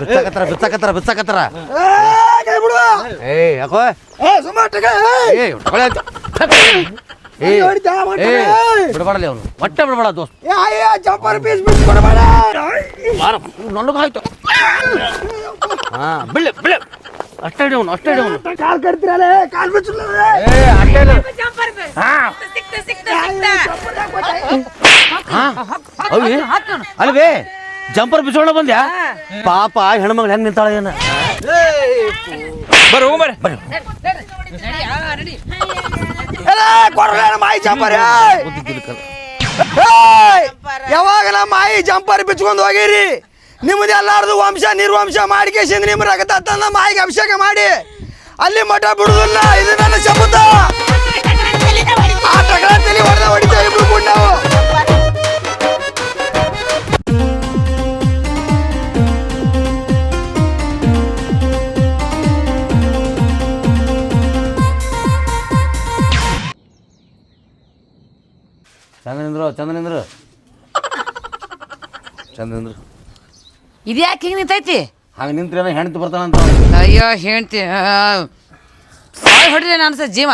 ಬಿಚ್ಚಕತ್ತಾರ ಬಿತ್ತಾಕತ್ತಾರ ಬಿತ್ತಾಕತ್ತಾರ ಏ, ಕೈ ಬಿಡು ಏ ಯಾಕೋ ಏ ಹೊಡ್ಕೊಳೆ ಅಂತ ಏ. ಬಿಡಬಾಡಲಿ ಅವನು. ಒಟ್ಟೆ ಬಿಡಬೇಡ ದೋಸ್ತ. ಬಾರ ನನಗೂ ಆಯ್ತು ಹಾ ಬಿಳ್ಳೆ ಬಿಳ್ಳೆ. ಅಷ್ಟೇ ಹಿಡಿ ಅವನು ಅಷ್ಟೇ ಹಿಡಿ ಅವನು. ಏ ಅಷ್ಟೇ ಜಂಪರ್ ಹಾ. ಸಿಕ್ತ ಸಿಕ್ತ ಸಿಕ್ತ. ಹಾ. ಅವಿ ಅಲ್ವೇ? ಜಂಪರ್ ಬಿಸೋಣ ಬಂದ್ಯಾ? ಪಾಪ ಹೆಣ್ಮಗಳು ಹೆಂಗ್ ನಿಂತಾಳ ಏನ? ಬರು ನಡಿ ಮಾಯಿ ಜಂಪರ್. ಯಾವಾಗ ನಮ್ಮ ಮಾಯಿ ಜಂಪರ್ ಬಿಚ್ಕೊಂಡು ಹೋಗಿರಿ? ನಿಮ್ದು ಎಲ್ಲಾರ್ದು ವಂಶ ನಿರ್ವಂಶ ಮಾಡ್ಕೇಸಿಂದ ನಿಮ್ಮ ರಗತ ತಂದ ಮಾಯಿಗೆ ಅಭಿಷೇಕ ಮಾಡಿ. ಅಲ್ಲಿ ಮಠ ಬಿಡುದಿಲ್ಲ ಇದು ನನ್ನ ಶಪಥ. ಆ ಟಗರ ತಲೆ ಹೊಡೆದ ಹೊಡಿತೇವೆ ಇಬ್ರು ಕೂಡ ನಾವು ಚಂದ ಚಂದ್ರೇಂದ್ರ. ಚಂದ್ರೇಂದ್ರ. ಇದು ಯಾಕೆ ಹಿಂಗೆ ನಿಂತೈತಿ? ಹಂಗ ನಿಂತ್ರೇನ ಹೆಣ್ತಿ ಬರ್ತಾನಂತ ಅಯ್ಯೋ ಹೇಳ್ತಿ ಸಾಯ್ ಹೊಡಿರಿ ಅನ್ಸ ಜೀವ.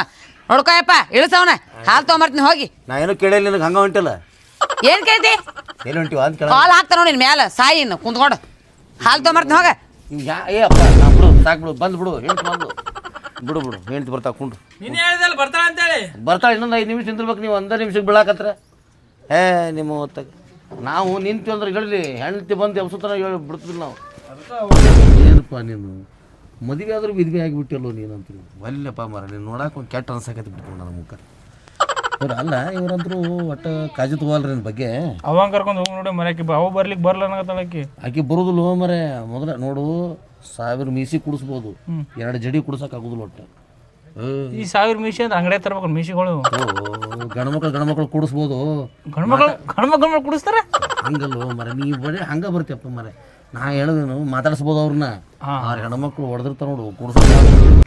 ನೋಡ್ಕೋಯಪ್ಪ ಇಳಿಸವನ. ಹಾಲು ತೊಗೊಂಬರ್ತೀನಿ ಹೋಗಿ. ನಾ ಏನು ಕೇಳಿಲ್ಲ ನಿನಗೆ ಹಂಗ ಹೊಂಟಿಲ್ಲ. ಏನ್ ಕೇಳ್ತಿ? ಎಲ್ಲಿ ಹೊಂಟಿವ ಅಂತ ಕೇಳ ಕಾಲ್ ಹಾಕ್ತಾರ ನೋಡಿ ಮ್ಯಾಲ ಸಾಯಿ ಇನ್ನು ಕುಂತ್ಕೊಂಡು. ಹಾಲು ತೊಗೊಂಬರ್ತೀನಿ ಹೋಗ. ಯಾ ಏ ಅಪ್ಪ ನಾ ಬಿಡು ಸಾಕು ಬಿಡು ಬಂದು ಬಿಡು ಹೆಂಡ್ತಿ ಬಂದು ಬಿಡು ಬಿಡು ಹೆಂಡ್ತಿ ಬರ್ತಾ ಕುಂಡು. ನೀನ್ ಹೇಳಿದಲ್ಲ ಬರ್ತಾಳ ಅಂತೇಳಿ. ಬರ್ತಾಳೆ ಇನ್ನೊಂದು ಐದು ನಿಮಿಷ ನಿಂದಿರ್ಬೇಕು ನೀವು ಒಂದೇ ನಿಮಿಷಕ್ಕೆ ಬೀಳಾಕತ್ರ. ಏ ನಿಮ್ಮ ಹೊತ್ತಾಗ. ನಾವು ನಿಂತು ಅಂದ್ರೆ ಹೇಳಿ ಹೆಂಡತಿ ಬಂದು ಎಬ್ಸುತ್ತಾನ ಹೇಳಿ ಬಿಡ್ತಿಲ್ಲ ನಾವು. ಏನಪ್ಪ ನೀನು? ಮದುವೆ ಆದ್ರೂ ಮದುವೆ ಆಗಿಬಿಟ್ಟಲ್ಲೋ ನೀನು ಅಂತ ಒಲ್ಲಪ್ಪ ಮರ ನೀನು ನೋಡಕ್ಕೆ ಒಂದು ಕೆಟ್ಟ ಅನ್ಸಕತ್ತಿ ಬಿಟ್ಕೊಂಡು ನಮ್ಮ ಮುಖ. ಇವ್ರು ಅಲ್ಲ ಇವ್ರಂದ್ರು ಒಟ್ಟು ಕಾಜು ತಗೋಲ್ರಿ ನನ್ನ ಬಗ್ಗೆ? ಅವಾಗ ಕರ್ಕೊಂಡು ಹೋಗಿ ನೋಡಿ ಮನೆಗೆ ಅವು ಬರ್ಲಿಕ್ಕೆ ಬರ್ಲ ಅನ್ನಕತ್ತಾಳಕಿ ಆಕೆ. ಬರೋದಿಲ್ಲ ಮರೆ ಮೊದಲ ನೋಡು ಸಾವಿರ ಮೀಸಿ ಕುಡಿಸ್ಬೋದು. ಎರಡು ಜಡಿ ಕುಡ್ಸಕ್ಕೆ ಆಗೋದಿಲ್ಲ ಒಟ್ಟು. ಈ ಸಾವಿರ ಮೀಸಿ ಅಂದ್ರೆ ಅಂಗಡಿ ತರ್ಬೇಕು ಮೀಸಿಗಳು. ಓ ಗಂಡ್ಮಕ್ಳು ಗಂಡ್ಮಕ್ಳು ಕುಡಿಸ್ಬೋದು. ಗಂಡ್ಮಕ್ಳು ಗಂಡ್ಮಕ್ಳು ಕುಡಿಸ್ತಾರ? ಹಂಗಲ್ಲ ಮರ ನೀ ಬರೀ ಹಂಗ ಬರ್ತೀಯಪ್ಪ ಮರ. ನಾ ಹೇಳಿದೇನು ಮಾತಾಡಿಸ್ಬೋದು ಅವ್ರನ್ನ ಆರು ಹೆಣ್ಮಕ್ಳು ಹೊಡೆದಿರ್ತಾರ ನೋಡು ಕುಡಿಸ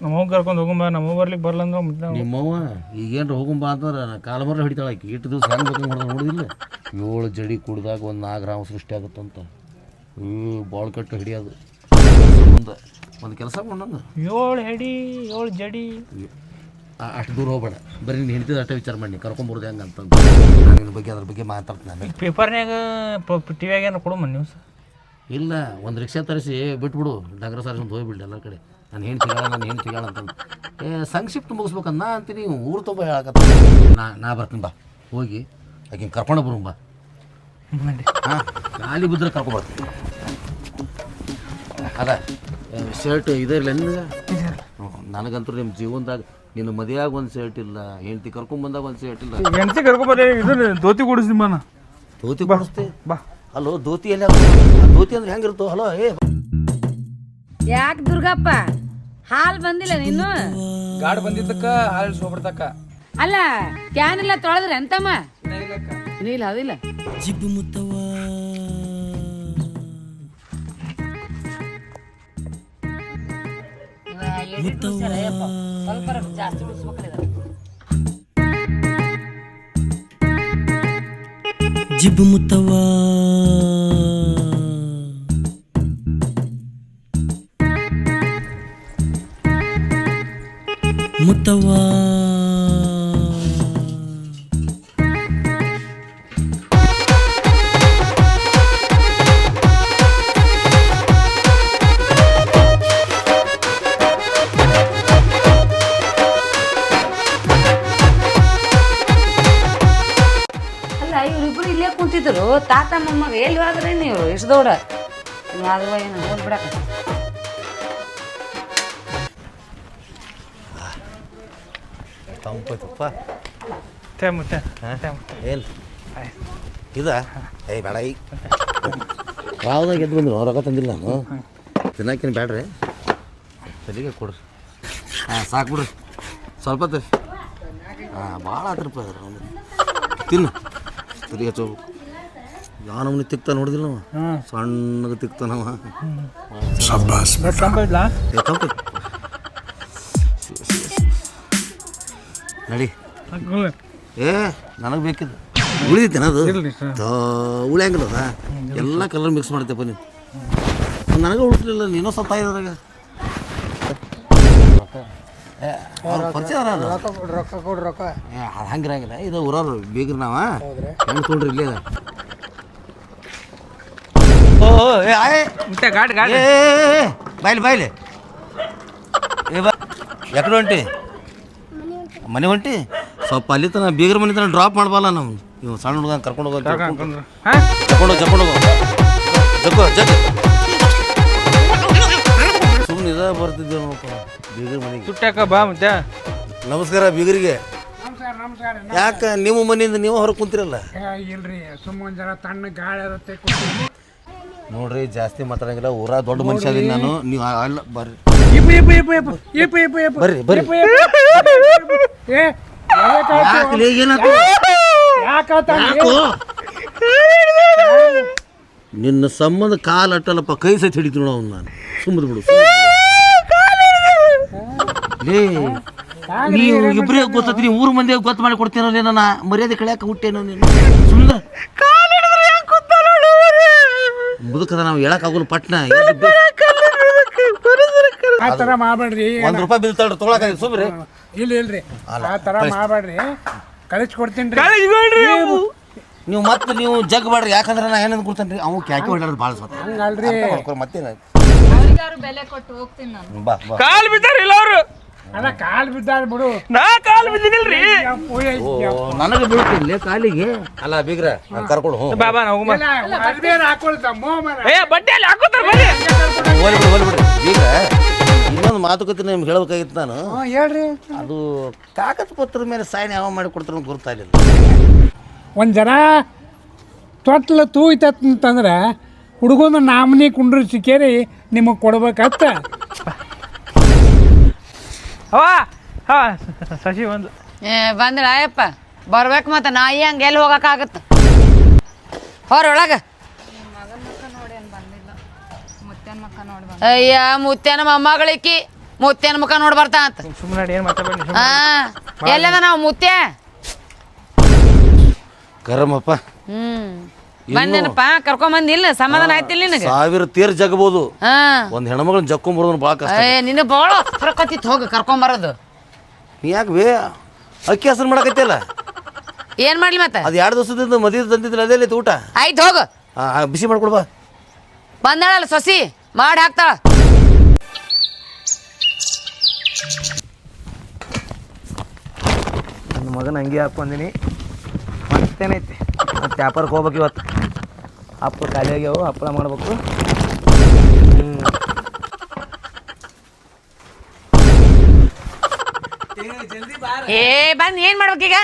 ನಮ್ಮ ಹೋಗಿ ಕರ್ಕೊಂಡು ಹೋಗುಂಬ ನಮ್ಮ ಅವ್ವ ಬರ್ಲಿಕ್ಕೆ ಬರಲ್ಲ ಅಂದ್ರೆ ನಿಮ್ಮವ್ವ ಈಗೇನ್ರ ಹೋಗುಂಬ ಅಂತಂದ್ರೆ ನಾ ಕಾಲ ಮರ ಹಿಡಿತಾಳ ಆಕಿ. ಇಟ್ಟು ದಿವಸ ಹೆಂಗೆ ಬೇಕು ಹೊಡೆದ ನೋಡಿದಿಲ್ಲ. ಏಳು ಜಡಿ ಕುಡ್ದಾಗ ಒಂದು ನಾಲ್ಕು ಗ್ರಾಮ ಸೃಷ್ಟಿ ಆಗುತ್ತಂತ. ಹ್ಞೂ ಬಾಳ್ ಕಟ್ಟು ಹಿಡಿಯೋದು ಮುಂದೆ ಒಂದು ಕೆಲಸ ಮಾಡೋಣ. ಏಳು ಹೆಡಿ ಏಳು ಜಡಿ. ಅಷ್ಟು ದೂರ ಹೋಗ್ಬೇಡ. ಬರೀ ನೀನು ಹಿಡಿತಿದ್ದು ಅಷ್ಟೇ ವಿಚಾರ ಮಾಡಿ ಕರ್ಕೊಂಬರ್ದು ಹೆಂಗೆ ಅಂತಂದು ನಾನು ಇದ್ರ ಬಗ್ಗೆ ಅದ್ರ ಬಗ್ಗೆ ಮಾತಾಡ್ತೀನಿ ನಾನು. ಪೇಪರ್ನ್ಯಾಗ ಟಿವಿಯಾಗ ಏನಾರ ಕೊಡು ನ್ಯೂಸ್ ಇಲ್ಲ ಒಂದು ರಿಕ್ಷಾ ತರಿಸಿ ಬಿಟ್ಬಿಡು. ನಗರ ಸರ್ ಒಂದು ಹೋಗ್ಬಿಡಿ ಎಲ್ಲ ಕಡೆ. ನಾನು ಹೆಣ್ಣು ತಿಗಾಳ ನಾನು ಹೆಣ್ಣು ತಿಗಾಳ ಅಂತಂದು ಏ ಸಂಕ್ಷಿಪ್ತ ಮುಗಿಸ್ಬೇಕಂತ ನಾ ಅಂತೀನಿ ಊರು ತುಂಬ ಹೇಳಕತ್ತ. ನಾ ನಾ ಬರ್ತೀನಿ ಬಾ. ಹೋಗಿ ಆಕಿನ ಕರ್ಕೊಂಡು ಬರು ಬಾ. ಹಾಂ ಖಾಲಿ ಬಿದ್ದರೆ ಕರ್ಕೊಬರ್ತೀನಿ ಅದ ಶರ್ಟ್ ಇದೇ ಇಲ್ಲ ನಿನಗೆ? ನನಗಂತೂ ನಿಮ್ಮ ಜೀವನದಾಗ ನಿನ್ನ ಮದುವೆಯಾಗ ಒಂದು ಶರ್ಟ್ ಇಲ್ಲ ಹೆಂಡ್ತಿ ಕರ್ಕೊಂಬಂದಾಗ ಒಂದು ಶರ್ಟ್ ಇಲ್ಲ. ಹೆಂಡತಿ ಕರ್ಕೊಬರ್ರಿ ಇದನ್ನ ಧೋತಿ ಕೊಡಿಸ್ತೀನಿ ಮನ ಧೋತಿ ಕೊಡಿಸ್ತೆ? ಬಾ. ಹಲೋ ಧೋತಿ ಎಲ್ಲ ದೋತಿ ಧೋತಿ ಅಂದ್ರೆ ಹೆಂಗಿರ್ತೋ ಹಲೋ ಏ ಯಾಕೆ ದುರ್ಗಪ್ಪ? ಹಾಲ್ ಬಂದಿಲ್ಲ ನೀನು? ಗಾಡ್ ಬಂದಿದ್ದಕ್ಕ ಹಾಲು ಸೋಬಿಡ್ತಕ್ಕ ಅಲ್ಲ ಕ್ಯಾನ್ ಎಲ್ಲ ತೊಳೆದ್ರೆ ಎಂತಮ್ಮ? ಇಲ್ಲ ಅದಿಲ್ಲ ಸ್ವಲ್ಪ ಜಾಸ್ತಿ ಬಿಡಿಸ್ಬೇಕಾದ್ರೆ ಜಿಬ್ ಮುತ್ತವ್ವ ಮುತ್ತವ್ವ bu ಮೊಮ್ಮಗ ಎಲ್ಲಿ ಆದ್ರೆ ನೀವು ಎಷ್ಟು ದೊಡ್ಡ ಅದು ಏನು ಮತ್ತೆ ತೇ ಏನು? ಇದ? ಏಯ್ ಬೇಡ ಈಗ ಯಾವ್ದಾಗ ಎದ್ದು ಬಂದ್ರು ರೊಕ್ಕ ತಂದಿಲ್ಲ ನಾನು. ತಿನ್ನಕ್ಕೇನು ಬೇಡ್ರಿ ತಲೆಗೆ ಕೊಡ್ರಿ ಹಾಂ ಸಾಕು ಬಿಡ್ರಿ ಸ್ವಲ್ಪ ತರಿ ಹಾಂ ಭಾಳ ಆತ್ರಪ್ಪ ಅದ್ರ ತಿನ್ನು. ತಲೆಗೆ ಹಚ್ಚೋಬೇಕು ಯಾವ ನಮ್ನಿ ತಿಕ್ತ ನೋಡಿದಿಲ್ಲ ನಾವು? ಸಣ್ಣಗೆ ತಿಕ್ತನವ ತಂಪೈತ್ಲಾ ಏ ತಂಪು ನಡಿ. ಏ ನನಗೆ ಬೇಕಿದ್ದು ಉಳಿದೈತೆ ಅದು? ಸರ್. ಎಲ್ಲ ಕಲರ್ ಮಿಕ್ಸ್ ಮಾಡ್ತೇಪ್ಪ ನೀವು ನನಗೆ ಉಳಿಸ್ಲಿಲ್ಲ ನೀನು ಸತ್ತ ಇದ್ರಾಗ. ಪರಿಚಯ. ರೊಕ್ಕ ಕೊಡ್ರಿ ರೊಕ್ಕ ಹಂಗಿರಂಗಿಲ್ಲ. ಇದು ಊರವ್ರು ಬೀಗ್ರಿ ನಾವ. ಹೆಂಗೆ ತೊಗೊಂಡ್ರಿ ಇಲ್ಲೇ? ಮತ್ತೆ ಗಾಡಿ ಗಾಡಿ. ಬಾಯ್ಲಿ ಬಾಯ್ಲಿ ಏ ಬಾ ಎಕಡೆ ಹೊಂಟಿ? ಮನೆ ಹೊಂಟಿ? ಸ್ವಲ್ಪ ಅಲ್ಲಿ ತನ ಬೀಗರ ಮನೆ ತನ ಡ್ರಾಪ್ ಮಾಡಬಲ್ಲ ನಾವು. ನೀವು ಸಣ್ಣ ಹುಡುಗ ಕರ್ಕೊಂಡು ಹೋಗೋ ಕರ್ಕೊಂಡು ಜಕ್ಕೊಂಡು ಹೋಗೋ ಜಗ್ಗು ಜಗ್ ಸುಮ್ಮನೆ ಇದ ಬರ್ತಿದ್ದೇವೆ ನೋಡಪ್ಪ. ಬೀಗರ ಮನೆಗೆ. ಸುಟ್ಟಾಕ ಬಾ ಮತ್ತೆ. ನಮಸ್ಕಾರ ಬೀಗರಿಗೆ. ನಮಸ್ಕಾರ ನಮಸ್ಕಾರ ಯಾಕೆ ನಿಮ್ಮ ಮನೆಯಿಂದ ನೀವು ಹೊರಗೆ ಕುಂತಿರಲ್ಲ? ಇಲ್ರಿ ಸುಮ್ಮನೆ ಜನ ಜರ ತಣ್ಣ ಗಾಳಿ ಇರುತ್ತೆ ನೋಡ್ರಿ ಜಾಸ್ತಿ ಮಾತಾಡಂಗಿಲ್ಲ. ಊರ ದೊಡ್ಡ ಮನುಷ್ಯ ಅದೀನಿ ನಾನು. ನೀವು ಅಲ್ಲ ಬರ್ರಿ. ಇಪ್ಪ ಇಪ್ಪ ಇಪ್ಪ ಇಪ್ಪ ಇಪ್ಪ ಇಪ್ಪ ಇಪ್ಪ ಬರ್ರಿ ಬರ್ರಿ. ಏ ಯಾಕೆ ಏನಾಯ್ತು ಯಾಕೋ? ನಿನ್ನ ಸಂಬಂಧ ಕಾಲ್ ಅಟ್ಟಲ್ಲಪ್ಪ ಕೈ ಸಹಿತ ಹಿಡಿತು ನೋಡು ಅವ್ನು ನಾನು. ಸುಮ್ಮನೆ ಬಿಡು ಲೇ ನೀವು ಇಬ್ಬರೇ ನೀವು ಊರು ಮಂದಿ ಗೊತ್ತು ಮಾಡಿ ಕೊಡ್ತೇನೋ ನನ್ನ ಮರ್ಯಾದೆ ಕಳ್ಯಾಕ ಹುಟ್ಟೇನೋ ನೀನು ಸುಮ್ಮನೆ ಮುದುಕದ ನಾವು ಹೇಳಕ್ಕಾಗಲ್ಲ ಪಟ್ನ. ಆ ಥರ ಮಾಡಬೇಡ್ರಿ. ಒಂದು ರೂಪಾಯಿ ಬಿಲ್ ತಗೊಳ್ರಿ ತೊಗೊಳಕ ಸುಮ್ರಿ ಇಲ್ಲ ಇಲ್ರಿ. ಆ ಥರ ಮಾಡಬೇಡ್ರಿ. ಕಳಿಸ್ಕೊಡ್ತೀನಿ ನೀವು ಮತ್ತೆ ನೀವು ಜಗ್ ಮಾಡ್ರಿ ಯಾಕಂದ್ರೆ ನಾ ಏನಂದ್ ಕೊಡ್ತೇನೆ ರೀ ಅವು ಕ್ಯಾಕಿ ಹೊಡ್ಯಾರ ಭಾಳ ಸತ್ತ ಹಂಗಲ್ರಿ. ಮತ್ತೇನ ಬೆಲೆ ಕೊಟ್ಟು ಹೋಗ್ತೀನಿ ನಾನು. ಬಾ ಬಾ. ಕಾಲ್ ಬಿದ್ದಾರ ಇಲ್ಲ ಅವ್ರು ಅಲ್ಲ ಕಾಲ್ ಬಿದ್ದಾರ ಬಿಡು ನಾ ಕಾಲ್ ಬಿದ್ದಿನಿಲ್ರಿ ನನಗೆ ಬೀಳ್ತಿಲ್ಲ ಕಾಲಿಗೆ ಅಲ್ಲ ಬೀಗ್ರ ನಾನು ಕರ್ಕೊಂಡು ಹೋಗ್ ಬಾ ಬಾ ನಾವು ಏ ಬಟ್ಟೆ ಅಲ್ಲಿ ಹಾಕೋತಾರ ಬನ್ನಿ ಹೋಲಿ ಬಿಡು ಹೋಲಿ ಬಿಡ್ರಿ ಬೀಗ್ರ ಇನ್ನೊಂದು ಮಾತುಕತೆ ನಿಮ್ಗೆ ಹೇಳ್ಬೇಕಾಗಿತ್ತು ನಾನು ಹೇಳ್ರಿ ಅದು ಕಾಗದ ಪತ್ರದ ಮೇಲೆ ಸೈನ್ ಯಾವ ಮಾಡಿ ಕೊಡ್ತಾರೆ ಗೊತ್ತಾಗಲಿಲ್ಲ ಒಂದು ಜನ ತೊಟ್ಲ ತೂಯ್ತಂತಂದ್ರೆ ಹುಡುಗನ ನಾಮನಿ ಕುಂಡ್ರಿಸಿ ಸಿಕ್ಕೇರಿ ನಿಮಗೆ ಕೊಡ್ಬೇಕತ್ತ ಅವ ಹಾ. ಶಶಿ ಬಂದ್ಲು ಏ ಅಯ್ಯಪ್ಪ. ಆಯಪ್ಪ ಬರ್ಬೇಕು ಮತ್ತೆ ನಾಯಿ ಹಂಗೆ ಎಲ್ಲಿ ಹೋಗಕ್ಕಾಗತ್ತ? ಹೊರೊಳಗ ಅಯ್ಯ ಮುತ್ಯಾನ ಮೊಮ್ಮಗಳಿಕ್ಕಿ ಮುತ್ಯಾನ ಮುಖ ನೋಡಿ ಬರ್ತಾ ಅಂತ ಸುಮ್ಮನೆ ಏನು ಮಾತಾಡ್ಬೇಡಿ ಹಾ. ಎಲ್ಲದ ನಾವು ಮುತ್ಯ? ಗರಮಪ್ಪ. ಹ್ಮ್. ಬಂದೇನಪ್ಪ? ಕರ್ಕೊಂಬಂದಿಲ್ಲ? ಸಮಾಧಾನ ಆಯ್ತಿಲ್ಲ ನಿನಗೆ? ಸಾವಿರ ತೀರ್ ಜಗಬಹುದು ಹಾ. ಒಂದು ಹೆಣ್ಮಗಳನ್ನ ಜಕ್ಕೊಂಬರೋದು ಭಾಳ ಕಷ್ಟ. ಏ ನಿನ್ನ ಭಾಳ ಹೊರಕತ್ತಿತ್ತು ಹೋಗಿ ಕರ್ಕೊಂಬರೋದು. ನೀ ಯಾಕೆ ಬೇ? ಅಕ್ಕಿ ಹೆಸರು ಮಾಡಕತ್ತಿಲ್ಲ ಏನ್ ಮಾಡ್ಲಿ ಮತ್ತೆ? ಅದು ಎರಡು ದಿವಸದಿಂದ ಮದುವೆ ತಂದಿದ್ದಿಲ್ಲ ಅದೇ ಊಟ? ಆಯ್ತು ಹೋಗು. ಆ, ಆ, ಬಿಸಿ ಮಾಡ್ಕೊಡ್ಬಾ ಬಂದಾಳಲ್ಲ ಸೊಸಿ ಮಾಡಿ ಹಾಕ್ತಾಳ. ನನ್ನ ಮಗನ ಹಂಗೆ ಹಾಕೊಂದಿನಿ ಮತ್ತೇನೈತಿ? ಮತ್ತೆ ವ್ಯಾಪಾರಕ್ಕೆ ಹೋಗ್ಬೇಕು ಇವತ್ತು. ಹಪ್ಪಳ ಖಾಲಿ ಆಗ್ಯಾವು ಹಪ್ಪಳ ಮಾಡ್ಬೇಕು ಏ ಬಂದ್ ಏನ್ ಮಾಡ್ಬೇಕೀಗ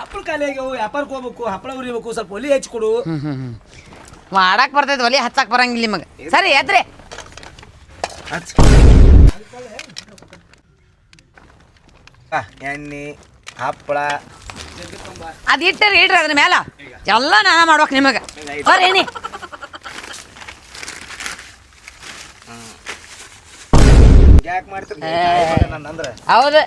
ಹಪ್ಪಳ ಖಾಲಿ ಆಗ್ಯಾವು ವ್ಯಾಪಾರಕ್ಕೆ ಹೋಗ್ಬೇಕು ಹಪ್ಪಳ ಉರಿಬೇಕು ಸ್ವಲ್ಪ ಒಲಿ ಹಚ್ಕೊಡು ಮಾಡಕ್ ಬರ್ತೈತಿ ಒಲಿ ಹಚ್ಚಕ್ ಬರಂಗಿಲ್ಲ ನಿಮಗೆ. ಸರಿ ಎದ್ರಿ. ಆ, ಎಣ್ಣೆ ಹಪ್ಪಳ. ಅದ್ ಇಟ್ಟರಿ ಇಡ್ರಿ ಅದ್ರ ಮೇಲೆ ಎಲ್ಲ ನಾನ ಮಾಡ್ಬೇಕು ನಿಮಗ. ಏನಿ ಯಾಕೆ ಮಾಡ್ತೀರಿ ನನ್ನ ಅಂದ್ರೆ. ಹೌದು.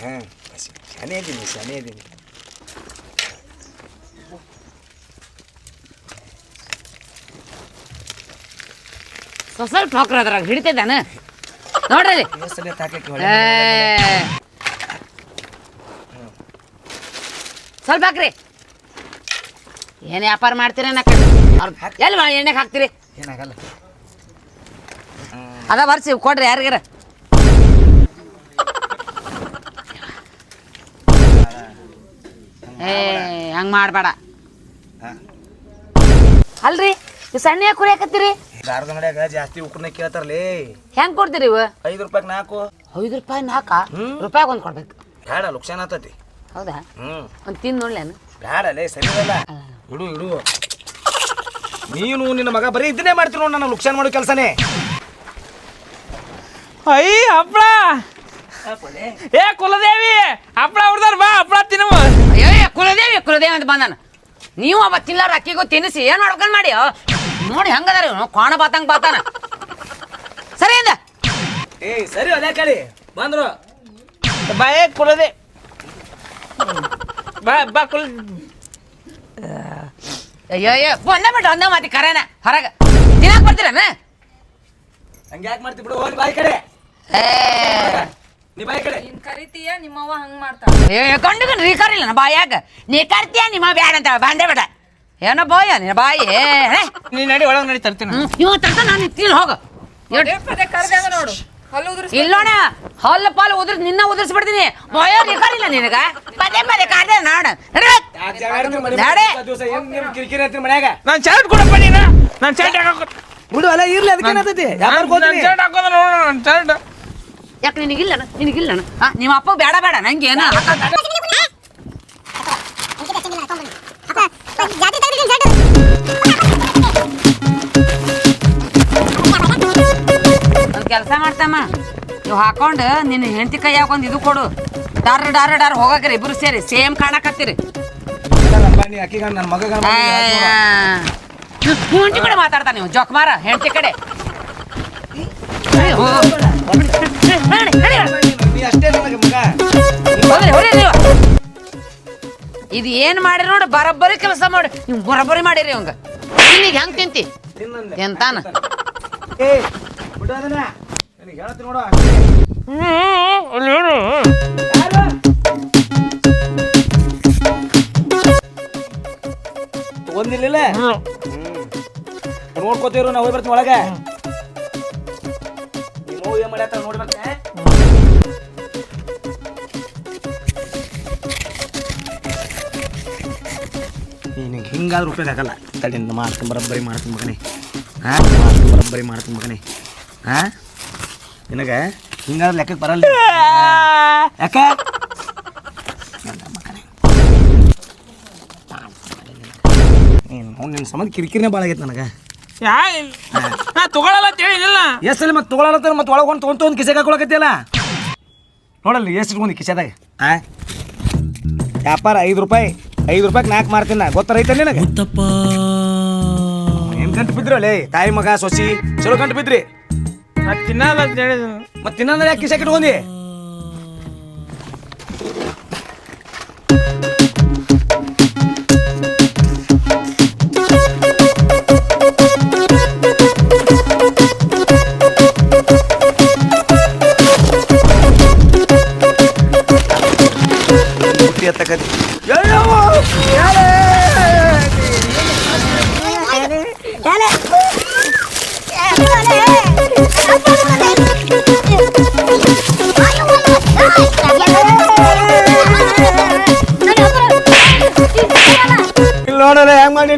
ಹಾಂ ಬಸಿ ಶಾನೆ ಇದ್ದೀನಿ ಶಾನೆ ಇದ್ದೀನಿ ಸ್ವಲ್ಪ ಅದ್ರಾಗ ಹಿಡಿತೈತಾನ ನೋಡ್ರಿ ಅಲ್ಲಿ. ಸಲ ತಾಕಕ್ಕೆ ಏ. ಸ್ವಲ್ಪ ಹಾಕ್ರಿ. ಏನು ವ್ಯಾಪಾರ ಮಾಡ್ತೀರ ಎಲ್ಲಿ ಮಾಡಿ ಎಣ್ಣೆಗೆ ಹಾಕ್ತೀರಿ? ಏನಾಗಲ್ಲ. ಅದ ಬರ್ಸಿ ಕೊಡ್ರಿ ಯಾರಿಗಾರ. ಏ ಹಂಗ್ ಮಾಡಬೇಡ. ಅಲ್ರಿ ಈ ಸಣ್ಣ ಯಾಕೆ ಕುರಿಯಾಕತ್ತೀರಿ ದಾರದ ಜಾಸ್ತಿ ಉಕ್ರನ್ನ ಕೇಳ್ತಾರಲೇ. ಹೆಂಗ್ ಕೊಡ್ತೀರಿ ಇವ? ಐದು ರೂಪಾಯಿಗೆ ನಾಲ್ಕು. ಐದು ರೂಪಾಯಿ ನಾಲ್ಕು? ರೂಪಾಯಿ ಒಂದು ಕೊಡ್ಬೇಕು. ಬೇಡ ಲುಕ್ಸಾನ್ ಆತತಿ ಹೌದಾ? ಹ್ಞೂ ಒಂದು ತಿಂದು ನೋಡ್ಲೇನು ಬೇಡಲೇ ಸರಿ ಅಲ್ಲ ಇಡು ಇಡು. ನೀನು ನಿನ್ನ ಮಗ ಬರೀ ಇದನ್ನೇ ಮಾಡ್ತೀನಿ ನೋಡಿ ನಾನು ಲುಕ್ಷಾನ್ ಮಾಡೋ ಕೆಲಸನೇ. ಅಯ್ಯ ಹಪ್ಪಳ ಏ ಕುಲದೇವಿ ಹಪ್ಪಳ ಹುಡ್ದಾರ ಬಾ ಹಪ್ಪಳ ತಿನ್ನುವ ಏ, ಕುಲದೇವಿ ಕುಲದೇವಿ ಅಂತ ಬಂದಾನ ನೀವು ಅವ ತಿನ್ನೋರು ಅಕ್ಕಿಗೂ ತಿನ್ನಿಸಿ ಏನು ಮಾಡ್ಕೊಂಡು ಮಾಡಿ? ನೋಡಿ ಹಂಗದಾರ ಇವನು ಕೋಣ ಬಾತಂಗ್ ಬಾತಾನ. ಸರಿ ಅಂದ. ಏ ಸರಿ ಅದೇ ಕಳಿ ಬಂದ್ರು. ಬಾಯ್ ಕುಲದೇವಿ ಕುಲದೇ ಬಾ ಬಾ ಕುಲ್. ಅಯ್ಯೋ ಅಯ್ಯೋ ಒಂದೇ ಬಿಟ್ಟು ಒಂದೇ ಮಾತಿ ಕರೆನ ಹೊರಗ. ತಿನ್ನಾಕ್ ಬರ್ತೀರನ ಹಂಗೆ ಯಾಕೆ ಮಾಡ್ತಿ ಬಿಡು ಹೋಗಿ ಬಾಯಿ ಕಡೆ. ಏ. ನೀ ಬಾಯಿ ಕಡೆ. ನೀನ್ ಕರಿತೀಯ ನಿಮ್ಮವ್ವ ಹಂಗ್ ಮಾಡ್ತಾಳ. ಅಯ್ಯೋ ಕಂಡು ನೀ ಕರಿಲ್ಲ ನಾ ಬಾಯಾಗ. ನೀ ಕರಿತೀಯ ನಿಮ್ಮ ಬ್ಯಾಡ ಅಂತ ಬಂದೇ ಬೇಡ. ಏನೋ ಬಾಯ ನಿನ್ನ ಬಾಯಿ ನೀ ನಡಿ ಒಳಗೆ ನಡಿ ತರ್ತೀನಿ ಇವ ತರ್ತ ನಾನು ತಿನ್ ಹೋಗು. ಕರ್ದಾಗ ನೋಡು. ಇಲ್ಲೋಣ ಹಲ್ಲ ಪಾಲ್ ಉದ್ರ ನಿನ್ನ ಉದ್ರಿಸ್ಬಿಡ್ತೀನಿ. ಭಯ ನೀ ಕರಿಲ್ಲ ನಿನಗ. ಪದೇ ಪದೇ ಕಾದೆ ನೋಡ. ನಾಡೆ. ನಾನು ಶರ್ಟ್ ಕೊಡಪ್ಪ ನೀನು. ನಾನು ಶರ್ಟ್ ಹಾಕೋ ಬಿಡು ಅಲ್ಲ ಇರ್ಲಿ ಅದಕ್ಕೆ ಏನಾಗ್ತೈತಿ? ಯಾರು ನಾನು ಶರ್ಟ್ ಹಾಕೋದ ನೋಡೋಣ ನಾನು ಶರ್ಟ್ ಯಾಕೆ ನಿನಗಿಲ್ಲ ನಿನಗಿಲ್ಲ ನಿಮ್ಮ ಅಪ್ಪ ಬೇಡ ಬೇಡ ನಂಗೆ ಏನು ಒಂದು ಕೆಲಸ ಮಾಡ್ತಮ್ಮ. ನೀವು ಹಾಕೊಂಡು ನಿನ್ನ ಹೆಂಡತಿ ಕೈ ಹಾಕೊಂಡು ಇದು ಕೊಡು. ಡಾರ್ ಡಾರ್ ಡಾರ್ ಹೋಗಕ್ರಿ ಇಬ್ರು ಸೇರಿ. ಸೇಮ್ ಕಾಣಕತ್ತೀರಿ. ಹೆಂಡತಿ ಕಡೆ ಮಾತಾಡ್ತಾ ನೀವು ಜೋಕ್ಮಾರ ಹೆಂಡತಿ ಕಡೆ. ಇದು ಏನ್ ಮಾಡಿರಿ ನೋಡಿ ಬರೋಬ್ಬರಿ ಕೆಲಸ ಮಾಡಿ. ನೀವು ಬರೋಬ್ಬರಿ ಮಾಡಿರಿ ಅವಂಗ ನಿನಗೆ ಹೆಂಗ್ ತಿಂತಿ? ತಿನ್ನಂದೆ. ನನಗೆ ಒಂದಿಲ್ಲ ನೋಡ್ಕೋತೀರು ನಾವು ಹೋಗಿ ಬರ್ತೀನಿ ಒಳಗೆ. ನೀವು ಏನ್ ಮಾಡ್ಯಾತ ನೋಡಿ ಬರ್ತೆ ನಿನಗೆ ಹಿಂಗಾದ್ರೂ ಉಪಯೋಗ ಆಗಲ್ಲ. ತಡಿ ಮಾಡ್ತೀನಿ ಬರೋಬ್ಬರಿ ಮಾಡ್ತೀನಿ ಮಗನೇ. ಹಾಂ ಮಾಡ್ತೀನಿ ಬರೋಬ್ಬರಿ ಮಾಡ್ತೀನಿ ಮಗನೇ. ಹಾಂ? ನಿನಗೆ ಹಿಂಗಾದ್ರೆ ಲೆಕ್ಕಕ್ಕೆ ಬರಲ್ಲ. ಯಾಕ? ನೀನು ನಿನ್ನ ಸಂಬಂಧ ಕಿರಿಕಿರಿನೇ ಭಾಳ ಆಗೈತೆ ನನಗೆ. ಯಾ ನಾ ತಗೊಳಲ್ಲ ಅಂತ ಹೇಳಿದಿಲ್ಲ ಎಷ್ಟು ಸಲ ಮತ್ತೆ ಅಂತ ಮತ್ತೆ ಒಳಗೆ ಒಂದು ತೊಗೊಂಡು ತೊಗೊಂಡು ಕಿಸೆಗೆ ಹಾಕೊಳಕತ್ತಿಯಲ್ಲ ನೋಡಲ್ಲ ಎಷ್ಟು ಒಂದು ಕಿಸೆದಾಗ? ಆ? ವ್ಯಾಪಾರ ಐದು ರೂಪಾಯಿ. ಐದು ರೂಪಾಯಿಗೆ ನಾಲ್ಕು ಮಾರ್ತೀನಿ ನಾ. ಗೊತ್ತಾ ರೈತ ನಿನಗೆ? ಮುತ್ತಪ್ಪ. ಏನು ಗಂಟು ಬಿದ್ರು ಅಲ್ಲೇ ತಾಯಿ ಮಗ ಸೊಸಿ ಚಲೋ ಗಂಟು ಬಿದ್ರಿ. ನಾ ತಿನ್ನಲ್ಲ ಅಂತ ಹೇಳಿದ್ರು ಮತ್ತೆ ತಿನ್ನಂದ್ರೆ ಯಾಕೆ ಕಿಸೆಗೆ ಇಟ್ಕೊಂಡಿ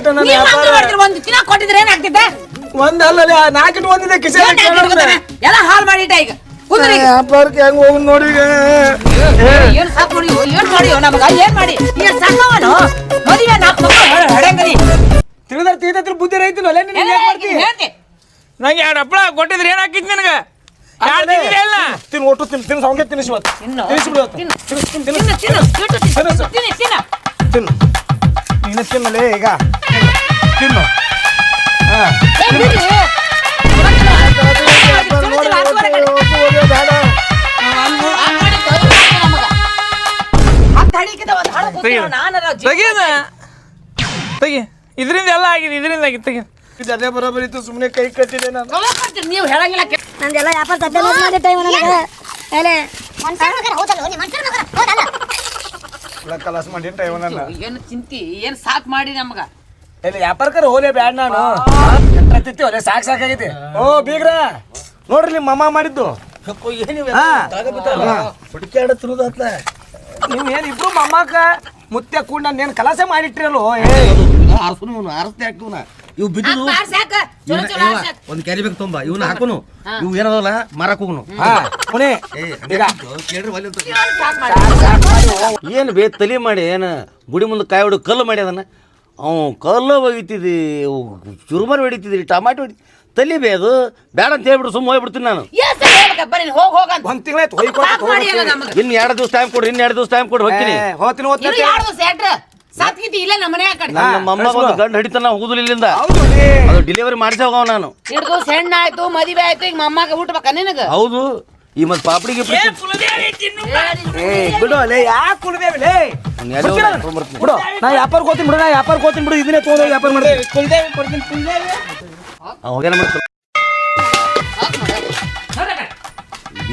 ಮಾಡಿಟ್ಟು ನನ್ನ ವ್ಯಾಪಾರ. ಒಂದು ದಿನ ಕೊಟ್ಟಿದ್ರೆ ಏನಾಗ್ತಿದ್ದೆ ಒಂದಲ್ಲ ನಾಲ್ಕಿಟ್ಟು ಒಂದಿದೆ ಕಿಸೆ ಏನ್ ಹಾಕಿಟ್ಕೊತಾನೆ? ಎಲ್ಲ ಹಾಳು ಮಾಡಿಟ್ಟ ಈಗ. ಕುಂದ್ರಿ. ವ್ಯಾಪಾರಕ್ಕೆ ಹೆಂಗ್ ಹೋಗಿ ನೋಡಿ ಈಗ. ಏನ್ ಸಾಕ್ ಮಾಡಿ ಏನ್ ಮಾಡಿ ನಮಗ ಏನ್ ಮಾಡಿ? ಏನ್ ಸಾಕವನು ಮದುವೆ ನಾಲ್ಕು ಮಕ್ಕಳು ಹಡಂಗರಿ. ತಿಳಿದ್ರೆ ತೀತತ್ರ ಬುದ್ಧಿ ರೈತ ಅಲ್ಲೇ ನೀನು ಯಾಕೆ ಮಾಡ್ತಿ? ನಂಗೆ ಎರಡು ಹಪ್ಪಳ ಕೊಟ್ಟಿದ್ರೆ ಏನು ಹಾಕಿದ್ ನಿನಗೆ? ತಿನ್ನು ಒಟ್ಟು ತಿನ್ನು ತಿನ್ನು ಸೌಂಗೆ ತಿನ್ನಿಸಿ ಇವತ್ತು. ತಿನ್ನು. ತಿನ್ನಿಸ್ಬಿಡು ಇವತ್ತು. ತಿನ್ನು. ತಿನ್ನು, ತಿನ್ನು, ತಿನ್ನು ತಿನ್ನು ತಿನ್ನು ತಿನ್ನು ತಿನ್ನು ತಿನ್ನು. ತಿನ್ನು. ನೀನು ತಿನ್ನಲೇ ಈಗ ತಿನ್ನು. ತೆಗಿ. ಇದರಿಂದ ಎಲ್ಲ ಆಗಿದೆ ಇದರಿಂದ ಆಗಿದೆ ತೆಗಿ. ಇದು ಅದೇ ಬರೋಬ್ಬರಿ ಇತ್ತು ಸುಮ್ಮನೆ ಕೈ ಕಟ್ಟಿದೆ ನಾನು. ನೀವು ಹೇಳಂಗಿಲ್ಲ ನಂದೆಲ್ಲ ವ್ಯಾಪಾರ ಸದ್ಯ ಮಾಡಿ ಟೈಮ್ ನನಗೆ ಕಲಾಸ ಮಾಡಿ ಟೈಮ್ ನನ್ನ. ಏನು ಚಿಂತಿ ಏನು ಸಾಕು ಮಾಡಿ ನಮಗ. ಎಲ್ಲಿ ವ್ಯಾಪಾರಕರ ಹೋಲೆ ಬ್ಯಾಡ್ ನಾನು. ಎತ್ತಿತ್ತಿ ಒಲೆ ಸಾಕ್ ಸಾಕಾಗೈತಿ ಓ ಬೀಗ್ರ ನೋಡ್ರಿ ನಿಮ್ಮ ಮಮ್ಮ ಮಾಡಿದ್ದು. ಹಾ. ನೀವು ಏನ್ ಇಬ್ರು ಮಮ್ಮಕ್ಕ ಮುತ್ತೆ ಕೂಡ ಏನ್ ಕಲಾಸ ಮಾಡಿಟ್ರಲ್ಲೋ ಆರ್ಸುನು ಆರಿಸ್ದೆ ಹಾಕುನ ಇವು ಬಿದ್ದು. ಒಂದು ಕ್ಯಾರಿ ಬೇಕು ತುಂಬ. ಇವನ್ನ ಹಾಕುನು. ಇವು ಏನದಲ್ಲ ಮಾರಕ್ ಹೋಗುನು. ಹಾ ಪುಣೆ. ಏನು ಬೇ ತಲೆ ಮಾಡಿ ಏನು ಗುಡಿ ಮುಂದೆ ಕಾಯಿ ಹೊಡಿ ಕಲ್ಲು ಮಾಡಿ ಅದನ್ನ? ಅವು ಕಲ್ಲು ಒಗಿತಿದ್ದಿ ಚುರುಮರಿ ಹೊಡಿತಿದ್ರಿ ಟಮಾಟೊ ಹೊಡಿ ತಲಿ ಬೇ ಅದು. ಬೇಡ ಅಂತ ಹೇಳ್ಬಿಡು ಸುಮ್ಮ ಹೋಗ್ಬಿಡ್ತೀನಿ ನಾನು. ಎಷ್ಟ್ ಸಲ ಹೇಳ್ಬೇಕ? ಬರ್ರಿ ಹೋಗ್ ಹೋಗ ಅಂತ. ಒಂದ್ ತಿಂಗಳಾಯ್ತು ಇನ್ನು ಎರಡು ದಿವಸ ಟೈಮ್ ಕೊಡ್ರಿ ಇನ್ನು ಎರಡು ದಿವಸ ಟೈಮ್ ಕೊಡ್ರಿ ಹೋಗ್ತೀನಿ. ಹೋಗ್ತೀನಿ ಇನ್ನು ಹೋಗ್ತೀನಿ ಎರಡು ದಿವಸ ಎಟ್ರ ಸಾತ್ ಗೀತಿ ಇಲ್ಲ ನಮ್ಮ ನನ್ನ ಒಂದು ಗಂಡು ಹಿಡಿತಾನ ಹೋಗುದಿಲ್ಲ ಇಲ್ಲಿಂದ. ಅದು ಡೆಲಿವರಿ ಮಾಡಿಸಿ ಹೋಗವ ನಾನು. ಎರಡು ದಿವಸ ಹೆಣ್ಣು ಆಯ್ತು ಮದುವೆ ಆಯ್ತು ಈಗ ಮಮ್ಮಗ ಹುಟ್ಬೇಕ ನಿನಗ? ಹೌದು. ಈ ಮತ್ತೆ ಪಾಪಡಿ ಗಿಪ್ಡಿ ಏ ಬಿಡು ಲೇ ಯಾಕೆ ಕುಡ್ದೇವಿ ಲೇ? ಬಿಡು ನಾ ವ್ಯಾಪಾರ ಕೋತೀನಿ ಬಿಡು ನಾ ವ್ಯಾಪಾರ ಕೋತೀನಿ ಬಿಡು ಇದನ್ನೇ ತೊಗೊಂಡು ವ್ಯಾಪಾರ ಮಾಡ್ತೀವಿ ಕುಲ್ದೇವಿ ಕೊಡ್ತೀನಿ ಕುಲ್ದೇವಿ. ಅವ ಹೋಗ್ಯಾನ ಮಾಡ್ತಾನ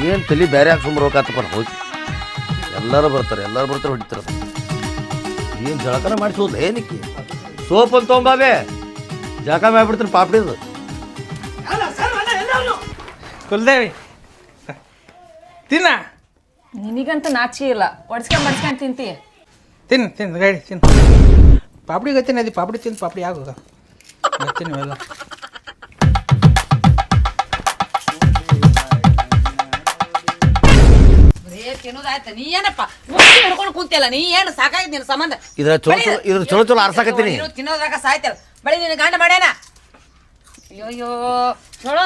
ಏನು ತಲೆ ಬೇರೆ ಹಾಕ್ಸ್ಕೊಂಬರ್ಬೇಕಾತಪ್ಪ ಹೋಗಿ. ಎಲ್ಲರೂ ಬರ್ತಾರೆ ಎಲ್ಲರೂ ಬರ್ತಾರೆ ಹೊಡಿತಾರೆ. ಏನು ಜಳಕನ ಮಾಡಿಸೋದು ಏನಕ್ಕೆ ಸೋಪ್ ಅಂತ ತೊಗೊಂಬಾವೆ ಜಳಕ ಮಾಡ್ಬಿಡ್ತಾರೆ ಪಾಪಡಿದು. ಕುಲ್ದೇವಿ ತಿನ್ನ. ನಿನಗಂತೂ ನಾಚಿ ಇಲ್ಲ. ಒಡ್ಸ್ಕೊಂಡ್ ಬಡ್ಸ್ಕೊಂಡ್ ತಿಂತಿ. ತಿನ್ ತಿನ್ ಗಾಡಿ ತಿನ್. ಪಾಪಡಿ ಗೊತ್ತೇನೆ ಅದು ಪಾಪಡಿ ತಿಂದು ಪಾಪಡಿ ಆಗೋಗ. ಗೊತ್ತೇನೆ ಇವೆಲ್ಲ. ನೀ ಏನಪ್ಪ? ಮುಚ್ಚಿ ಹಿಡ್ಕೊಂಡು ಕುಂತಿಯಲ್ಲ ನೀ ಏನು ಸಾಕಾಗಿದ್ ನಿನ್ನ ಸಂಬಂಧ? ಇದ್ರ ಚಲೋ ಚಲೋ ಇದ್ರ ಚಲೋ ಚಲೋ ಆರ್ಸಾಕತ್ತೀನಿ. ನೀನು ತಿನ್ನೋದ್ರಾಗ ಸಾಯ್ತಲ್ಲ. ಬಳಿ ನಿನ್ನ ಗಂಡ ಮಾಡ್ಯಾನ? ಅಯ್ಯೋ ಚಲೋ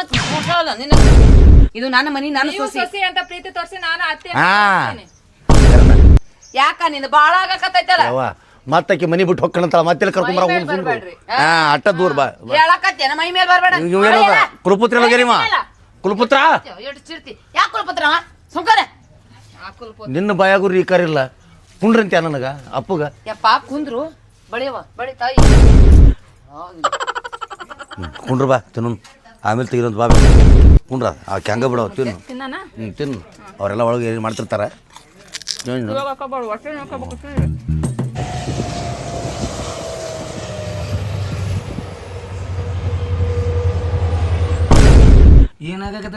ಚಲೋ ನಿನ್ನ ಇದು ನನ್ನ ಮನಿ ನನ್ನ ಸೊಸಿ. ಸೊಸಿ ಅಂತ ಪ್ರೀತಿ ತೋರಿಸಿ ನಾನು ಅತ್ತೆ ಹಾ. ಯಾಕ ನಿಂದ ಬಾಳ ಆಗಕತ್ತೈತಲ್ಲ? ಯಾವ ಮತ್ತಕ್ಕೆ ಮನಿ ಬಿಟ್ಟು ಹೊಕ್ಕಣಂತ ಮತ್ತೆ ಕರ್ಕೊಂಬರ ಮೈ ಮೇಲ್. ಹಾ ಅಟ್ಟ ದೂರ ಬಾ. ಹೇಳಕತ್ತೇನ ಮೈ ಮೇಲೆ ಬರ್ಬೇಡ. ಇವ್ ಏನದ? ಕುಲಪುತ್ರ ಹೋಗ್ಯಾರಿವ ಕುಲಪುತ್ರ? ಎಷ್ಟು ಚಿರ್ತಿ ಯಾಕೆ ಕೊಡ್ಪತ್ರ ಸುಮ್ಕರೆ. ನಿನ್ನ ಬಾಯಾಗೂ ರೀಕಾರಿಲ್ಲ. ಕುಂಡ್ರಂತ್ಯ ನನಗ ಅಪ್ಪಗ? ಯಪ್ಪ ಕುಂದ್ರು. ಬಳಿಯವ ಬಳಿ ತಾಯಿ. ಕುಂಡ್ರ ಬಾ ತಿನ್ನು ಆಮೇಲೆ ತೆಗಿರೋದು ಬಾಬಿ. ಕುಂಡ್ರ ಆ ಕೆಂಗ ಬಿಡವ ತಿನ್ನು. ತಿನ್ನಾನ? ಹ್ಞೂ ತಿನ್ನು. ಅವರೆಲ್ಲ ಒಳಗೆ ಏನು ಮಾಡ್ತಿರ್ತಾರೆ? ಏನು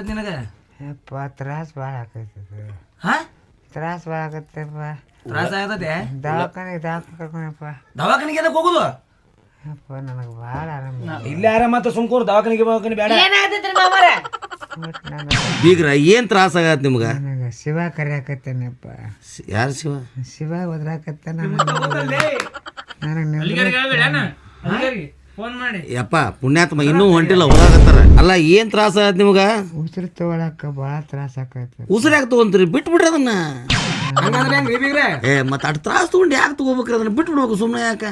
ನಿನಗ? ಯಪ್ಪ ತ್ರಾಸ್ ಭಾಳ ಆಕೈತದ. ಹಾ? ತ್ರಾಸ್ ಭಾಳ ಆಗತ್ತಪ್ಪ. ತ್ರಾಸ ಆಗತ್ತೆ ದವಾಖಾನೆಗೆ ದವಾಖಾನೆ ಕರ್ಕೊಂಡಪ್ಪ. ದವಾಖಾನಿಗೆ ಎದಕ್ಕೆ ಹೋಗುದು? ಯಪ್ಪ ನನಗೆ ಭಾಳ ಆರಾಮ ಇಲ್ಲೇ ಆರಾಮ ಅಂತ ಸುಮ್ಕೂರು ದವಾಖಾನಿಗೆ ದವಾಖಾನೆ ಬೇಡ. ಏನಾಗತೈತ್ರಿ ಮಾಮರ ಬಟ್ ನನಗೆ ಬೀಗ್ರ ಏನು ತ್ರಾಸ ಆಗತ್ ನಿಮ್ಗೆ? ನನಗೆ ಶಿವ ಕರೆಯಾಕತ್ತೇನಪ್ಪ. ಯಾರು ಶಿವ? ಶಿವ ಒದ್ರಾಕತ್ತ ನನಗೆ ಫೋನ್ ಮಾಡಿ. ಯಪ್ಪ ಪುಣ್ಯಾತ್ಮ ಇನ್ನೂ ಹೊಂಟಿಲ್ಲ ಹೋಗಾಕತ್ತಾರ ಅಲ್ಲ ಏನು ತ್ರಾಸ ಆಗತ್ತೆ ನಿಮ್ಗೆ? ಉಸಿರು ತಗೊಳಕ ಭಾಳ ತ್ರಾಸ ಆಕೈತೆ. ಉಸಿರು ಯಾಕೆ ತೊಗೊಂತೀರಿ ಬಿಟ್ಬಿಡ್ರಿ ಅದನ್ನ. ಹಂಗಂದ್ರೆ ಹೆಂಗ್ರಿ ಬೀಗ್ರೆ? ಏ ಮತ್ತೆ ಅಷ್ಟು ತ್ರಾಸ ತೊಗೊಂಡು ಯಾಕೆ ತೊಗೋಬೇಕ್ರಿ ಅದನ್ನ? ಬಿಟ್ಬಿಡ್ಬೇಕು ಸುಮ್ಮನೆ ಯಾಕೆ?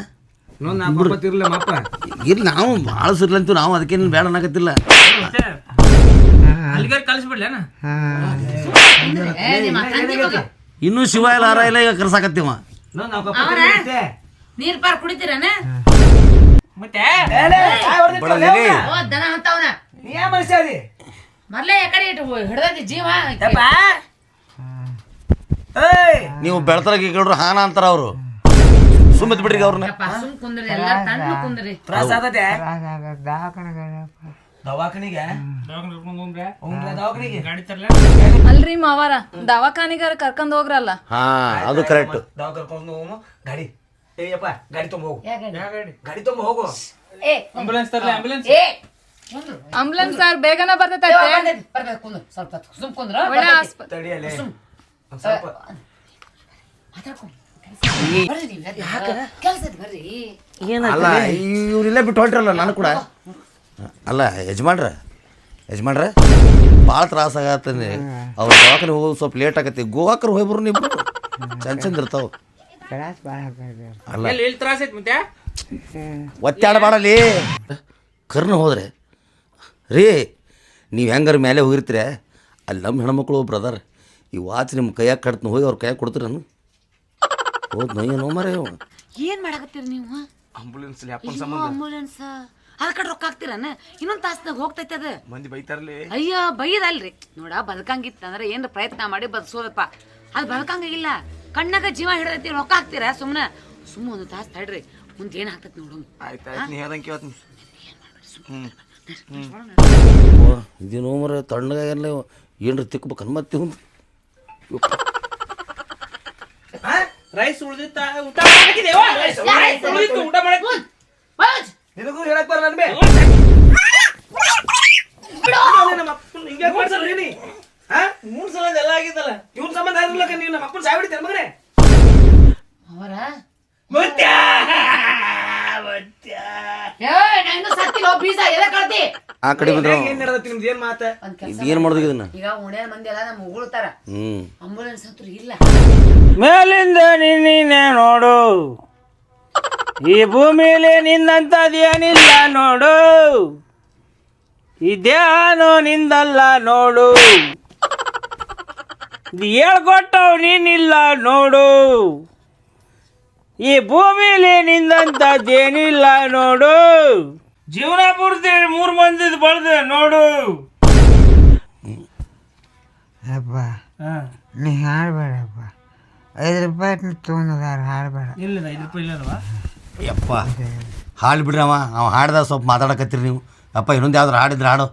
ಇರ್ಲಿ ನಾವು ಭಾಳ ಸಿರ್ಲಂತೀವಿ ನಾವು ಅದಕ್ಕೇನು ಬೇಡ ಅನ್ನಕತ್ತಿಲ್ಲ. ಇನ್ನೂ ಶಿವ ಇಲ್ಲ ಆರ ಇಲ್ಲ ಈಗ ಕರ್ಸಾಕತ್ತೀವ. ನೀರ್ ಪಾರ್ ಕುಡಿತೀರನ? ಮತ್ತೆ? ದನ ಮೊದ್ಲೇ ಯಾಕಡೆ ಇಟ್ಟು ಹಿಡ್ದೈತಿ ಜೀವ. ನೀವು ಬೆಳ್ತಾರ ಕೇಳ್ರು ಹಾನ ಅಂತಾರ ಅವರು. ಸುಮ್ಮತ್ ಬಿಡ್ರಿ ಅವ್ರನ್ನ ಸುಮ್ ಕುಂದ್ರಿ ಎಲ್ಲ ತಣ್ಣ ಕುಂದ್ರಿ. ತ್ರಾಸ ಆಗತ್ತೆ ತ್ರಾಸ ಆಗ ದವಾಖಾನೆಗೆ? ದವಾಖಾನಿಗೆ ಹೋಗ್ಲಿ ದವಾಖಾನಿಗೆ? ಗಾಡಿ ತರ್ಲ? ಅಲ್ರಿ ಮಾವಾರ ದವಾಖಾನಿಗಾರ ಕರ್ಕೊಂಡ್ ಹೋಗ್ರಲ್ಲ. ಹಾ ಅದು ಕರೆಕ್ಟ್ ದವಾ ಕರ್ಕೊಂಡು ಹೋಗು ಗಾಡಿ. ಏಯಪ್ಪ ಗಾಡಿ ತುಂಬ ಹೋಗು. ಗಾಡಿ? ತುಂಬ ಹೋಗು. ಏ ಆಂಬುಲೆನ್ಸ್ ತರ್ಲ ಆಂಬುಲೆನ್ಸ್ ಏ ಸರ್ ಬೇಗನ ಬರ್ತೈತೆ ಕುಂದ್ರು. ಸ್ವಲ್ಪ ಸುಮ್ ಕುಂದ್ರ ಒಳ್ಳೆ ಆಸ್ಪತ್ರೆ ತಡಿಯಲೇ ಒಂದ್ ಸ್ವಲ್ಪ. ಬರ್ರಿ ನೀವು ಕೆಲಸ ಬರ್ರಿ. ಅಲ್ಲ ಇವ್ರಿಲ್ಲ ಬಿಟ್ಟು ಹೊಂಟ್ರಲ್ಲ ನಾನು ಕೂಡ. ಅಲ್ಲ ಯಜಮಾನ್ರ ಯಜಮಾನ್ರ ಭಾಳ ತ್ರಾಸ ಆಗತ್ತೆ ಅವ್ರ ದವಾಖಾನೆ ಹೋಗೋದು ಸ್ವಲ್ಪ ಲೇಟ್ ಆಗತ್ತೆ. ಗೋವಾಕರ್ ಹೋಗ್ಬರು ನೀವು. ಚಂದ ಚಂದ ಇರ್ತಾವ. ಅಲ್ಲ. ಒತ್ತಾಡಬೇಡಲಿ ಕರ್ನ ಹೋದ್ರೆ. ರೀ ನೀವು ಹೆಂಗಾರ ಮೇಲೆ ಹೋಗಿರ್ತೀರ? ಅಲ್ಲಿ ನಮ್ಮ ಹೆಣ್ಮಕ್ಳು ಬ್ರದರ್ ಈ ವಾಚ್ ನಿಮ್ಮ ಕೈಯಾಗ ಕಡ್ತು ಹೋಗಿ ಅವ್ರ ಕೈಯಾಗ ಕೊಡ್ತೀರ ನಾನು ಹೋದ್ ಏನೋ ಮರ ಏನ್ ಮಾಡಕತ್ತೀರಿ ನೀವು? ಆಂಬುಲೆನ್ಸ್ ಆಂಬುಲೆನ್ಸ್ ಅದ ಕಡೆ ರೊಕ್ಕ ಹಾಕ್ತಿರನ? ಇನ್ನೊಂದ್ ತಾಸ್ನಾಗ ಹೋಗ್ತೈತೆ ಅದು. ಮಂದಿ ಬೈತಾರಲ್ಲಿ ಅಯ್ಯ ಬೈದಲ್ರಿ ನೋಡ ಬದುಕಂಗಿತ್ತಂದ್ರ ಏನ್ ಪ್ರಯತ್ನ ಮಾಡಿ ಬದುಕ್ಸೋದಪ್ಪ. ಅದು ಬದುಕಂಗಿಲ್ಲ ಕಣ್ಣಾಗ ಜೀವ ಹಿಡಿದೈತಿ ರೊಕ್ಕ ಹಾಕ್ತೀರ ಸುಮ್ಮನೆ ಸುಮ್ಮ ಒಂದು ತಾಸ್ ತಡ್ರಿ. ಮುಂದೆ ಏನ್ ಆಗ್ತೈತಿ ನೋಡು. ಆಯ್ತಾಯ್ತು ನೀ ಹೇಳ್ದಂಗೆ ಕೇಳ್ತೀನಿ. ಓ ಇದೇನೋ ಮರ ತಣ್ಣಗಾಗಲ್ಲ ಏನ್ರ ತಿಕ್ಬೇಕನ್ ಮತ್ತೆ ಒಂದು ರೈಸ್ ಉಳಿದಿತ್ತ ಊಟ ಮಾಡಕ್ಕಿದೇವ ರೈಸ್ ಉಳ್ದಿತ್ತು ಊಟ ಮಾಡಕ್ಕೆ ನಿನಗೂ ಹೇಳಕ್ ಬರ ನನ್ ಬೇ ನಮ್ಮ ಅಪ್ಪನ್ ನೀ? ಹಾ? ಮೂರ್ ಸಲ ಎಲ್ಲ ಆಗಿದ್ದಲ್ಲ. ಇವನ್ ಸಂಬಂಧ ಆಗಿರ್ಲಕ್ಕ ನೀವು ನಮ್ಮ ಅಪ್ಪನ ಸಾಯ್ಬಿಡ್ತೀರ ಮಗನೇ? ಅವರ? ಮುತ್ಯ! ಬೀಜ. ಎದ ಕಳ್ತಿ ಆ ಕಡೆ ಬಂದ್ರೆ. ಏನ್ ನಡೆದತ್ತಿ ನಿಮ್ದು? ಏನ್ ಮಾತ? ಇದೇನು ಮಾಡೋದು ಇದನ್ನ? ಈಗ ಉಣೆ ಮಂದಿ ಎಲ್ಲ ನಮ್ ಉಗುಳ್ತಾರ. ಹ್ಞೂ ಆಂಬುಲೆನ್ಸ್ ಅಂತೂ ಇಲ್ಲ. ಮೇಲಿಂದ ನೀನೇ ನೋಡು. ಈ ಭೂಮಿಲಿ ನಿನ್ನಂತದೇನಿಲ್ಲ ನೋಡು. ಈ ದೇಹನೋ ನಿಂದಲ್ಲ ನೋಡು. ಹೇಳ್ಕೊಟ್ಟವ್ ನೀನಿಲ್ಲ ನೋಡು. ಈ ಭೂಮಿಲಿ ನಿಂದಂತದ್ದೇನಿಲ್ಲ ನೋಡು. ಜೀವನ ಪೂರ್ತಿ ಮೂರು ಮಂದಿದ್ ಬಳ್ದೆ ನೋಡು. ಅಪ್ಪ ನೀ ಹಾಡ್ಬೇಡಪ್ಪ. ಐದು ರೂಪಾಯಿ ತೊಗೊಂಡದಾರ ಹಾಡ್ಬೇಡ. ಇಲ್ಲ ಐದು ರೂಪಾಯಿ ಇಲ್ಲಲ್ವಾ? ಯಪ್ಪ ಹಾಡು ಬಿಡ್ರವ ಅವ. ಅವ ಹಾಡ್ದ ಸ್ವಲ್ಪ ಮಾತಾಡಕತ್ತೀರಿ ನೀವು. ಅಪ್ಪ ಇನ್ನೊಂದು ಯಾವ್ದಾರು ಹಾಡಿದ್ರೆ ಹಾಡು.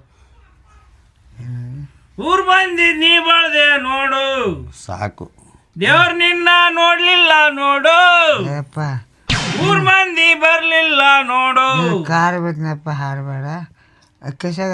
ಊರು ಮಂದಿ ನೀ ಬಳ್ದೆ ನೋಡು. ಸಾಕು. ದೇವ್ರ ನಿನ್ನ ನೋಡ್ಲಿಲ್ಲ ನೋಡು ಮೂರ್ ಮಂದಿ ಬರ್ಲಿಲ್ಲ ನೋಡು ಕಾರ್ ಬೇಕಪ್ಪ ಹಾರಬೇಡ ಅಕ್ಕಸಾಗ